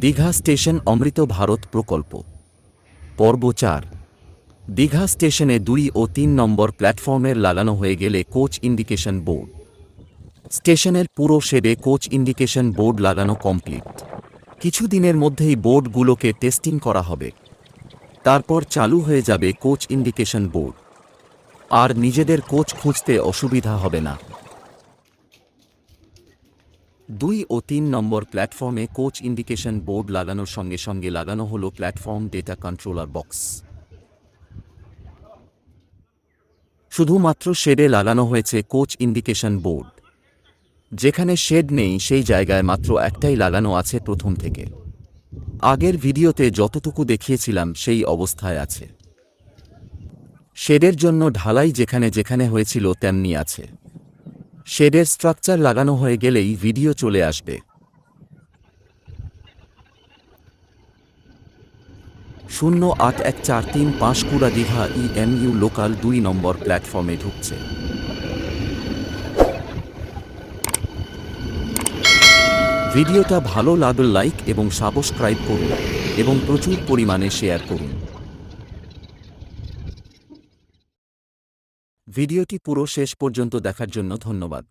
Digha station অমৃত ভারত প্রকল্প। পর্ব চার। দীঘা স্টেশনে দুই ও তিন নম্বর প্ল্যাটফর্মের লাগানো হয়ে গেলে কোচ ইন্ডিকেশন বোর্ড। স্টেশনের পুরো শেডে কোচ ইন্ডিকেশন বোর্ড লাগানো কমপ্লিট। কিছু দিনের মধ্যেই বোর্ডগুলোকে টেস্টিং করা হবে। তারপর চালু হয়ে যাবে কোচ ইন্ডিকেশন বোর্ড। আর নিজেদের কোচ খুঁজতে অসুবিধা হবে না। দুই ও তিন নম্বর প্ল্যাটফর্মে কোচ ইন্ডিকেশন বোর্ড লাগানোর সঙ্গে সঙ্গে লাগানো হলো প্ল্যাটফর্ম ডেটা কন্ট্রোলার বক্স। শুধুমাত্র শেডে লাগানো হয়েছে কোচ ইন্ডিকেশন বোর্ড। যেখানে শেড নেই, সেই জায়গায় মাত্র একটাই লাগানো আছে প্রথম থেকে। আগের ভিডিওতে যতটুকু দেখিয়েছিলাম, সেই অবস্থায় আছে। শেডের জন্য ঢালাই যেখানে যেখানে হয়েছিল, তেমনি আছে। শেডের স্ট্রাকচার লাগানো হয়ে গেলেই ভিডিও চলে আসবে। শূন্য আট এক চার তিন পাঁশকুড়া দীঘা ইএমইউ লোকাল দুই নম্বর প্ল্যাটফর্মে ঢুকছে। ভিডিওটা ভালো লাগলে লাইক এবং সাবস্ক্রাইব করুন এবং প্রচুর পরিমাণে শেয়ার করুন। ভিডিওটি পুরো শেষ পর্যন্ত দেখার জন্য ধন্যবাদ।